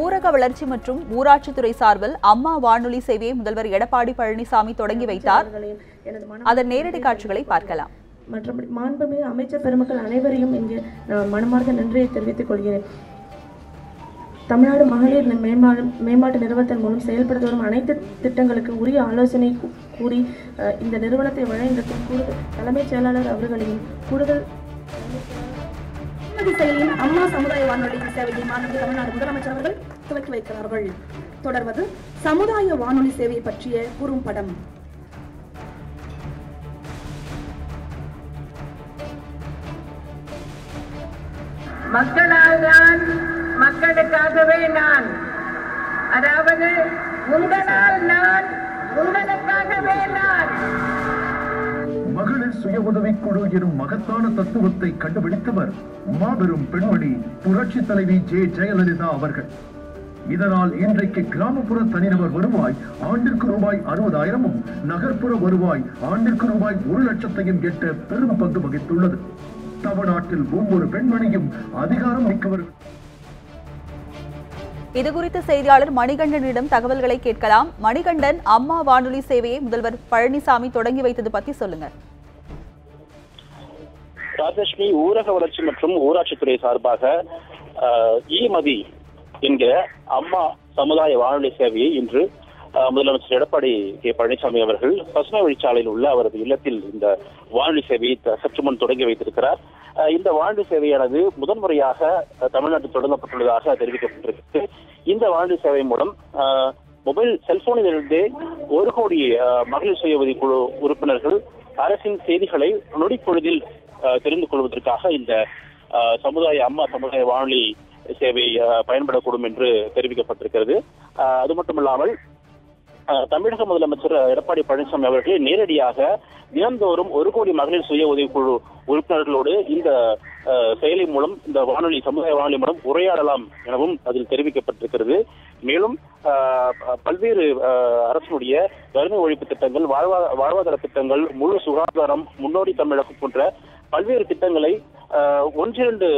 ஊரக வளர்ச்சி மற்றும் ஊராட்சித்துறை சார்பில் அம்மா வானொலி சேவையை முதல்வர் எடப்பாடி பழனிசாமி தொடங்கி வைத்தார். அதன் நேரடி காட்சிகளை பார்க்கலாம். மற்றபடி மாண்புமிகு அமைச்சர் பெருமக்கள் அனைவரையும் இங்கு நான் மனமார்ந்த நன்றியை தெரிவித்துக் கொள்கிறேன். தமிழ்நாடு மகளிர் மேம்பாடு மேம்பாட்டு நிறுவனத்தின் மூலம் செயல்படுத்தி வரும் அனைத்து திட்டங்களுக்கு உரிய ஆலோசனை கூறி இந்த நிறுவனத்தை வழங்கியிருக்கும் கூடுதல் தலைமைச் செயலாளர் அவர்களையும் கூடுதல் திருமதி செயலியின் அம்மா சமுதாய வானொலி சேவையை மாநில தமிழ்நாடு முதலமைச்சர் அவர்கள் துவக்கி வைக்கிறார்கள். தொடர்வது சமுதாய வானொலி சேவை பற்றிய குறும்படம் மக்களால் தான் மக்களுக்காகவே நான் அதாவது உங்கள் சுய உதவிக்குழு எனும் மகத்தான தத்துவத்தை கண்டுபிடித்தவர் மாபெரும் பெண்மணி புரட்சி தலைவி ஜே. ஜெயலலிதா அவர்கள். இதனால் இன்றைக்கு கிராமப்புற தனிநபர் வருவாய் ஆண்டிற்கு ரூபாய் அறுபதாயிரமும் நகர்ப்புற வருவாய் ஆண்டிற்கு ரூபாய் ஒரு லட்சத்தையும் எட்ட பெரும் பங்கு வகித்துள்ளது. தமிழ்நாட்டில் ஒவ்வொரு பெண்மணியும் அதிகாரம் மிக்கவர்கள் இதுகுறித்து செய்தியாளர் மணிகண்டனிடம் தகவல்களை கேட்கலாம். மணிகண்டன் அம்மா வானொலி சேவையை முதல்வர் பழனிசாமி தொடங்கி வைத்தது பத்தி சொல்லுங்க. ராஜலட்சுமி ஊரக வளர்ச்சி மற்றும் ஊராட்சித்துறை சார்பாக ஆஹ், ஈமதி என்கிற அம்மா சமுதாய வானொலி சேவையை இன்று முதலமைச்சர் எடப்பாடி கே. பழனிசாமி அவர்கள் பசுமை வழிச்சாலையில் உள்ள அவரது இல்லத்தில் இந்த வானொலி சேவையை சற்று முன் தொடங்கி வைத்திருக்கிறார். இந்த வானொலி சேவையானது முதன்முறையாக தமிழ்நாட்டில் தொடங்கப்பட்டுள்ளதாக தெரிவிக்கப்பட்டிருக்கு இந்த வானொலி சேவை மூலம் ஆஹ், மொபைல் செல்போனிலிருந்தே ஒரு கோடி மகளிர் சுய உதவி குழு உறுப்பினர்கள் அரசின் செய்திகளை நொடிப்பொழுதில் தெரிந்து கொள்வதற்காக இந்த ஆஹ், சமுதாய அம்மா சமுதாய வானொலி சேவை பயன்படக்கூடும் என்று தெரிவிக்கப்பட்டிருக்கிறது. அது மட்டுமில்லாமல் தமிழக முதலமைச்சர் எடப்பாடி பழனிசாமி அவர்கள் நேரடியாக தினந்தோறும் ஒரு கோடி மகளிர் சுய உதவிக்குழு உறுப்பினர்களோடு இந்த செயலி மூலம் இந்த வானொலி சமுதாய வானொலி மூலம் உரையாடலாம் எனவும் அதில் தெரிவிக்கப்பட்டிருக்கிறது. மேலும் பல்வேறு அரசினுடைய வறுமை ஒழிப்பு திட்டங்கள் வாழ்வா வாழ்வாதார திட்டங்கள் முழு சுகாதாரம் முன்னோடி தமிழகம் போன்ற பல்வேறு திட்டங்களை ஆஹ், ஒன்றிரண்டு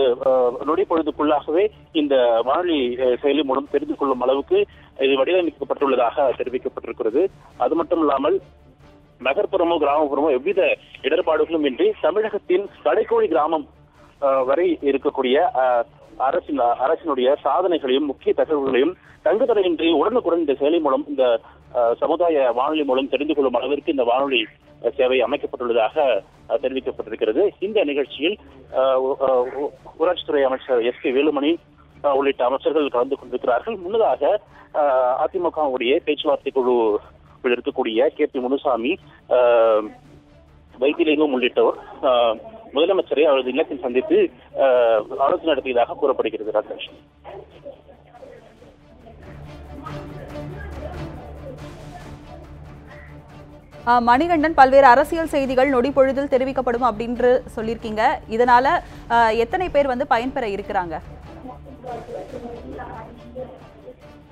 நொடி பொழுதுக்குள்ளாகவே இந்த வானொலி செயலி மூலம் தெரிந்து கொள்ளும் அளவுக்கு இது வடிவமைக்கப்பட்டுள்ளதாக தெரிவிக்கப்பட்டிருக்கிறது. அது மட்டும் இல்லாமல் நகர்ப்புறமோ கிராமப்புறமோ எவ்வித இடர்பாடுகளும் இன்றி தமிழகத்தின் கடைக்கோழி கிராமம் ஆஹ், வரை இருக்கக்கூடிய அரசின் அரசினுடைய சாதனைகளையும் முக்கிய தகவல்களையும் தங்குதடையின்றி உடனுக்குடன் இந்த செயலி மூலம் இந்த சமுதாய வானொலி மூலம் தெரிந்து கொள்ளும் அளவிற்கு இந்த வானொலி சேவை அமைக்கப்பட்டுள்ளதாக தெரிவிக்கப்பட்டிருக்கிறது. இந்த நிகழ்ச்சியில் ஊராட்சித்துறை அமைச்சர் எஸ் கே வேலுமணி உள்ளிட்ட அமைச்சர்கள் கலந்து கொண்டிருக்கிறார்கள். முன்னதாக அதிமுகவுடைய பேச்சுவார்த்தை குழு இருக்கக்கூடிய கே பி முனுசாமி ஆஹ், வைத்திலிங்கம் உள்ளிட்டோர் முதலமைச்சரை அவரது இல்லத்தில் சந்தித்து ஆலோசனை நடத்தியதாக கூறப்படுகிறது ராஜலட்சுமி மணிகண்டன் பல்வேறு அரசியல் செய்திகள் நொடி பொழுதில் தெரிவிக்கப்படும் அப்படின்று சொல்லியிருக்கீங்க. இதனால எத்தனை பேர் வந்து பயன்பெற இருக்கிறாங்க?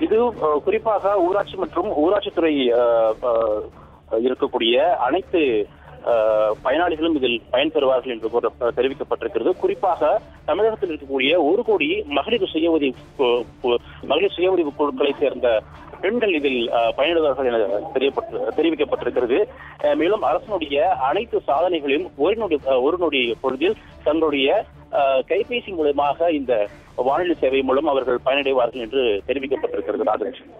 இது குறிப்பாக ஊராட்சி மற்றும் ஊராட்சித்துறை அஹ், அஹ், இருக்கக்கூடிய அனைத்து பயனாளிகளும் இதில் பயன்பெறுவார்கள் என்று தெரிவிக்கப்பட்டிருக்கிறது. குறிப்பாக தமிழகத்தில் இருக்கக்கூடிய ஒரு கோடி மகளிர் சுய உதவி மகளிர் சுய உதவி குழுக்களை சேர்ந்த பெண்கள் இதில் அஹ், என தெரியப்பட்டு தெரிவிக்கப்பட்டிருக்கிறது. அஹ், மேலும் அரசனுடைய அனைத்து சாதனைகளையும் ஒரு நொடி ஒரு நொடி பொழுதில் தங்களுடைய அஹ், கைபேசி மூலமாக இந்த வானொலி சேவை மூலம் அவர்கள் பயனடைவார்கள் என்று தெரிவிக்கப்பட்டிருக்கிறது. ராஜலட்சுமி